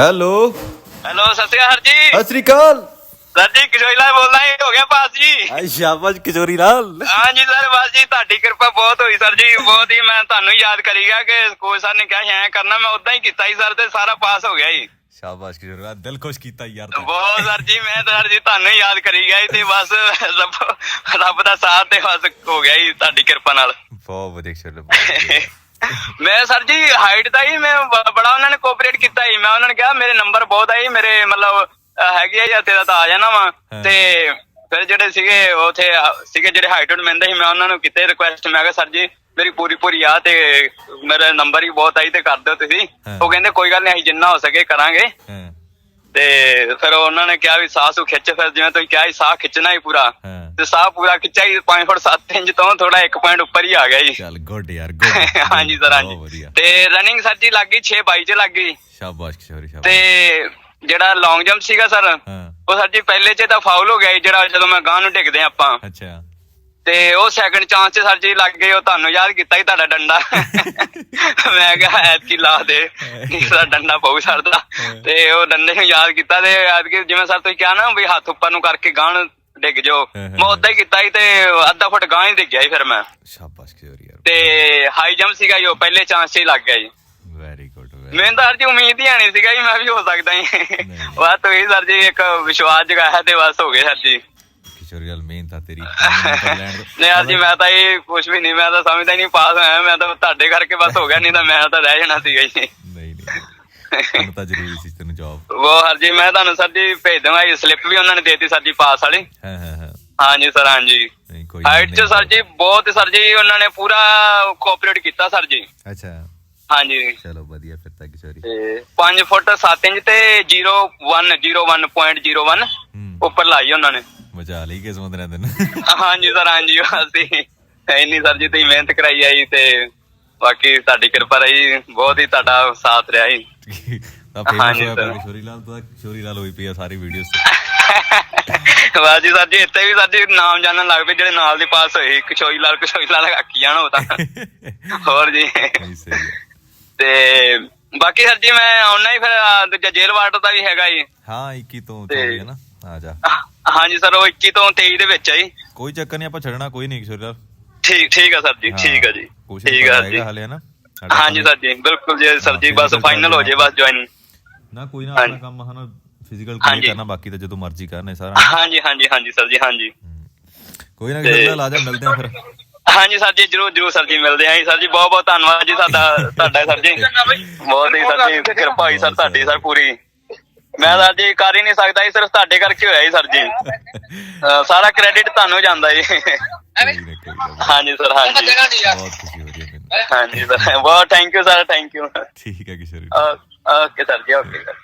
Hello. Hello ਸਤਿ ਸ਼੍ਰੀ ਅਕਾਲ ਜੀ। ਸਤਿ ਸ੍ਰੀ ਅਕਾਲ। Sir ਜੀ ਕਿਸ਼ੋਰੀਲਾ ਬੋਲਦਾ ਹੀ ਹੋ ਗਿਆ ਪਾਸ ਜੀ। ਆਈ ਸ਼ਾਬਾਸ਼ ਕਿਸ਼ੋਰੀ ਲਾਲ। ਹਾਂਜੀ ਸਰ ਬਸ ਜੀ ਤੁਹਾਡੀ ਕਿਰਪਾ ਬਹੁਤ ਹੋਈ ਸਰ ਜੀ ਬਹੁਤ ਹੀ ਮੈਂ ਤੁਹਾਨੂੰ ਯਾਦ ਕਰੀ ਗਿਆ ਕਿ ਕੋਚ ਸਰ ਨੇ ਕਿਹਾ ਸੀ ਐਂ ਕਰਨਾ ਮੈਂ ਉਦਾਂ ਹੀ ਕੀਤਾ ਸੀ ਸਰ ਤੇ ਸਾਰਾ ਪਾਸ ਹੋ ਗਿਆ ਜੀ। ਸ਼ਾਬਾਸ਼ ਕਿਸ਼ੋਰੀ ਲਾਲ ਦਿਲ ਖੁਸ਼ ਕੀਤਾ ਯਾਰ ਤੈਂ। ਬਹੁਤ ਸਰ ਜੀ ਮੈਂ ਤਾਂ ਸਰ ਜੀ ਤੁਹਾਨੂੰ ਹੀ ਯਾਦ ਕਰੀ ਗਿਆ ਸੀ ਤੇ ਬਸ ਰੱਬ ਰੱਬ ਦਾ ਸਾਥ ਤੇ ਬਸ ਹੋ ਗਿਆ ਜੀ ਤੁਹਾਡੀ ਕਿਰਪਾ ਨਾਲ। ਬਹੁਤ ਵਧੀਆ ਕਿਸ਼ੋਰੀ ਲਾਲ, ਬਹੁਤ ਵਧੀਆ। ਮੈਂ ਸਰ ਜੀ ਹਾਈਟ ਦਾ ਹੀ ਮੈਂ ਬੜਾ ਉਹਨਾਂ ਨੇ ਕੋਆਪਰੇਟ ਕੀਤਾ ਜੀ। ਮੈਂ ਉਹਨਾਂ ਨੇ ਕਿਹਾ ਮੇਰੇ ਨੰਬਰ ਬਹੁਤ ਆਈ ਮੇਰੇ ਮਤਲਬ ਹੈਗੇ ਆ ਜਾਂ ਤੇਰਾ ਤਾਂ ਆ ਜਾਣਾ ਵਾ। ਹਾਂ। ਤੇ ਫਿਰ ਜਿਹੜੇ ਸੀਗੇ ਉਥੇ ਸੀਗੇ ਜਿਹੜੇ ਹਾਈਟ ਨੂੰ ਮਿਲਦੇ ਸੀ ਮੈਂ ਉਹਨਾਂ ਨੂੰ ਕੀਤੇ ਰਿਕੁਐਸਟ ਮੈਂ ਕਿਹਾ ਸਰ ਜੀ ਮੇਰੀ ਪੂਰੀ ਪੂਰੀ ਆ ਤੇ ਮੇਰਾ ਨੰਬਰ ਹੀ ਬਹੁਤ ਆਈ ਤੇ ਕਰ ਦਿਓ ਤੁਸੀਂ। ਹਾਂ। ਉਹ ਕਹਿੰਦੇ ਕੋਈ ਗੱਲ ਨਹੀਂ ਅਸੀਂ ਜਿੰਨਾ ਹੋ ਸਕੇ ਕਰਾਂਗੇ। ਹਾਂ। ਤੇ ਫਿਰ ਉਹਨਾਂ ਨੇ ਕਿਹਾ ਵੀ ਸਾਹ ਸੂ ਖਿੱਚ ਫਿਰ ਜਿਵੇਂ ਤੁਸੀਂ ਕਿਹਾ ਸੀ ਸਾਹ ਖਿੱਚਣਾ ਹੀ ਪੂਰਾ। ਹਾਂ। ਤੇ ਸਾਹ ਪੂਰਾ ਖਿੱਚਿਆ ਹੀ 5 ਫੁੱਟ 7 ਇੰਚ ਤੋਂ ਥੋੜਾ 1 ਪੁਆਇੰਟ ਉੱਪਰ ਹੀ ਆ ਗਿਆ ਜੀ। ਚੱਲ ਗੁੱਡ ਯਾਰ ਗੁੱਡ। ਹਾਂਜੀ ਸਰ ਹਾਂਜੀ। ਤੇ ਰਨਿੰਗ ਸਰ ਜੀ ਲੱਗ ਗਈ 6 22 ਚ ਲੱਗ ਗਈ। ਸ਼ਾਬਾਸ਼ ਕਿਸ਼ੋਰੀ ਤੇ ਸ਼ਾਬਾਸ਼। ਜਿਹੜਾ ਲੌਂਗ ਜੰਪ ਸੀਗਾ ਸਰ ਉਹ ਸਰ ਜੀ ਪਹਿਲੇ ਚ ਤਾਂ ਫਾਉਲ ਹੋ ਗਿਆ ਜਿਹੜਾ ਜਦੋਂ ਮੈਂ ਗਾਂ ਨੂੰ ਡਿੱਗਦੇ ਆਪਾਂ। ਅੱਛਾ। ਤੇ ਉਹ ਸੈਕੰਡ ਚਾਂਸ ਚ ਸਰ ਜੀ ਲੱਗ ਗਏ ਉਹ ਤੁਹਾਨੂੰ ਯਾਦ ਕੀਤਾ ਸੀ ਤੁਹਾਡਾ ਡੰਡਾ। ਮੈਂ ਕਿਹਾ ਐਤਕੀ ਲਾ ਦੇ ਇਹਦਾ ਡੰਡਾ ਬਹੁਤ ਸਰਦਾ ਤੇ ਉਹ ਡੰਡੇ ਨੂੰ ਯਾਦ ਕੀਤਾ ਤੇ ਐਤਕੀ ਜਿਵੇਂ ਸਰ ਤੁਸੀਂ ਕਿਹਾ ਨਾ ਵੀ ਹੱਥ ਉੱਪਰ ਨੂੰ ਕਰਕੇ ਗਾਂ ਨੂੰ ਡਿੱਗ ਜਾਓ ਹਾਂ, ਹਾਂ, ਮੈਂ ਉਦਾਂ ਹੀ ਕੀਤਾ ਸੀ ਤੇ ਅੱਧਾ ਫੁੱਟ ਗਾਂ ਹੀ ਡਿੱਗਿਆ ਸੀ ਫਿਰ ਮੈਂ। ਸ਼ਾਬਾਸ਼ ਕਿਸ਼ੋਰੀ ਯਾਰ ਤੇ ਹਾਈ ਜੰਪ ਸੀਗਾ ਜੀ ਪਹਿਲੇ ਚਾਂਸ 'ਚ ਹੀ ਲੱਗ ਗਿਆ ਜੀ। ਵੈਰੀ ਗੁੱਡ ਮੈਨੂੰ ਤਾਂ ਜੀ ਉਮੀਦ ਹੀ ਆਣੀ ਸੀਗਾ ਜੀ ਮੈਂ ਵੀ ਹੋ ਸਕਦਾ ਜੀ। ਨਹੀਂ। ਬਸ ਤੁਸੀਂ ਸਰ ਜੀ ਇੱਕ ਵਿਸ਼ਵਾਸ ਜਗਾਇਆ ਤੇ ਬਸ ਹੋ ਗਏ ਸਰ ਜੀ। ਲਾਲ ਮਿਹਨਤ ਆ ਤੇਰੀ ਨਹੀਂ ਯਾਰ ਜੀ ਮੈਂ ਤਾਂ ਇਹ ਕੁਝ ਵੀ ਨਹੀਂ ਮੈਂ ਤਾਂ ਸਮਝਦਾ ਹੀ ਨਹੀਂ ਪਾਸ ਹੋਇਆ ਮੈਂ ਤਾਂ ਤੁਹਾਡੇ ਕਰਕੇ ਬਸ ਹੋ ਗਿਆ ਨਹੀਂ ਤਾਂ ਮੈਂ ਤਾਂ ਰਹਿ ਜਾਣਾ ਸੀਗਾ ਜੀ। ਨਹੀਂ ਨਹੀਂ ਤਾਂ ਜ਼ਰੂਰੀ ਸੀ ਤੈਨੂੰ ਜੌਬ ਉਹ ਹਰ ਜੀ ਮੈਂ ਤੁਹਾਨੂੰ ਸਰ ਜੀ ਭੇਜ ਦਵਾਂਗਾ ਇਹ ਸਲਿੱਪ ਵੀ ਉਹਨਾਂ ਨੇ ਦੇਤੀ ਸਰ ਜੀ ਪਾਸ ਵਾਲੀ। ਹਾਂ ਹਾਂ ਹਾਂ। ਹਾਂਜੀ ਸਰ ਨਹੀਂ ਕੋਈ ਹਾਈਟ 'ਚ। ਸਰ ਜੀ ਬਹੁਤ ਸਰ ਜੀ ਉਹਨਾਂ ਨੇ ਪੂਰਾ ਕੋਆਪਰੇਟ ਕੀਤਾ ਸਰ ਜੀ। ਅੱਛਾ। ਹਾਂਜੀ। ਚਲੋ ਵਧੀਆ ਫਿਰ ਤਾਂ ਕਿਸ਼ੋਰੀ। ਤੇ 5 ਫੁੱਟ 7 ਇੰਚ ਤੇ 01 01.01 ਹੂੰ। ਉੱਪਰ ਲਾਈ ਉਹਨਾਂ ਨੇ। ਮਜ਼ਾ ਲਈ ਕਿਸਮਤ ਨੇ ਤੈਨੂੰ ਹਾਂਜੀ ਸਰ ਹਾਂਜੀ ਅਸੀਂ ਇੰਨੀ ਸਰ ਜੀ ਤੁਸੀਂ ਮਿਹਨਤ ਕਰਾਈ ਆਈ ਤੇ ਬਾਕੀ ਤੁਹਾਡੀ ਕਿਰਪਾ ਰਹੀ ਬਹੁਤ ਹੀ ਤੁਹਾਡਾ ਸਾਥ ਰਿਹਾ ਜੀ। ਤਾਂ ਫੇਮਸ ਹੋਇਆ ਪਿਆ ਸਰ। ਲਾਲ ਤਾਂ ਕਿਸ਼ੋਰੀ ਲਾਲ ਹੋਈ ਪਈ ਆ ਸਾਰੀ ਵੀਡੀਓਜ਼ ਤੇ। ਵਾਹ ਜੀ ਸਰ ਜੀ ਇੱਥੇ ਵੀ ਸਰ ਜੀ ਨਾਮ ਜਾਣਨ ਲੱਗ ਪਏ ਜਿਹੜੇ ਨਾਲ ਦੀ ਪਾਸ ਹੋਏ ਕਿਸ਼ੋਰੀ ਲਾਲ ਕਿਸ਼ੋਰੀ ਲਾਲ ਆਖੀ ਜਾਣ ਉਹ ਤਾਂ। ਹੋਰ ਜੀ। ਤੇ ਬਾਕੀ ਸਰ ਜੀ ਮੈਂ ਆਉਣਾ ਹੀ ਫਿਰ ਜੇਲ੍ਹ ਵਾਟਰ ਦਾ ਵੀ ਹੈਗਾ ਜੀ। ਹਾਂ 21 ਤੋਂ ਤੇ- 24 ਹੈ ਨਾ। ਆ ਜਾ। ਹਾਂਜੀ ਸਰ ਉਹ 21 ਤੋਂ 23 ਦੇ ਵਿੱਚ ਆ ਜੀ। ਕੋਈ ਚੱਕਰ ਨਹੀਂ ਆਪਾਂ ਛੱਡਣਾ ਕੋਈ ਨਹੀਂ ਕਿਸ਼ੋਰੀ ਠੀਕ ਠੀਕ ਆ ਸਰ ਜੀ ਹਾਂ, ਠੀਕ ਆ ਜੀ ਕੋਸ਼ਿਸ਼ ਠੀਕ ਆ ਜੀ। ਹਲੇ ਹੈ ਨਾ ਹਾਂਜੀ ਸਰ ਜੀ ਬਿਲਕੁਲ ਜੀ ਸਰ ਜੀ ਹਾਂ, ਬਸ ਫਾਈਨਲ ਹੋ ਜੇ ਬਸ ਜੁਆਇਨਿੰਗ ਨਾ ਕੋਈ ਨਾ। ਆਪਣਾ ਕੰਮ ਹਨਾ ਫਿਜ਼ੀਕਲ। ਕੋਈ ਕਰਨਾ ਬਾਕੀ ਤਾਂ ਜਦੋਂ ਮਰਜ਼ੀ ਕਰਨਾ ਸਾਰਾ। ਹਾਂਜੀ ਹਾਂਜੀ ਹਾਂਜੀ ਸਰ ਜੀ ਹਾਂਜੀ। ਹੂੰ। ਕੋਈ ਨਾ ਕਿਸ਼ੋਰੀ ਲਾਲ ਆ ਜਾ ਮਿਲਦੇ ਆ ਫਿਰ। ਹਾਂਜੀ ਸਰ ਜੀ ਜਰੂਰ ਜਰੂਰ ਸਰ ਜੀ ਮਿਲਦੇ ਆਂ ਜੀ। ਸਰ ਜੀ ਬਹੁਤ ਬਹੁਤ ਧੰਨਵਾਦ ਜੀ ਸਾਡਾ ਤੁਹਾਡਾ ਸਰ ਜੀ। ਬਹੁਤ ਹੀ ਸਰ ਜੀ ਕਿਰਪਾ ਹੋਈ ਸਰ ਤੁਹਾਡੀ ਸਰ ਪੂਰੀ। ਮੈਂ ਸਰ ਜੀ ਕਰ ਹੀ ਨਹੀਂ ਸਕਦਾ ਜੀ ਸਿਰਫ ਤੁਹਾਡੇ ਕਰਕੇ ਹੋਇਆ ਜੀ ਸਰ ਜੀ। ਅਹ ਸਾਰਾ ਕ੍ਰੈਡਿਟ ਤੁਹਾਨੂੰ ਜਾਂਦਾ ਜੀ। ਕੋਈ ਨਾ ਕੋਈ ਨਾ। ਹਾਂਜੀ ਸਰ ਹਾਂਜੀ। ਬਹੁਤ ਖੁਸ਼ੀ ਹੋ ਰਹੀ ਹੈ ਮੈਨੂੰ। ਹਾਂਜੀ ਸਰ ਬਹੁਤ thank you sir thank you ਠੀਕ ਹੈ Kishori okay sir ji okay sir.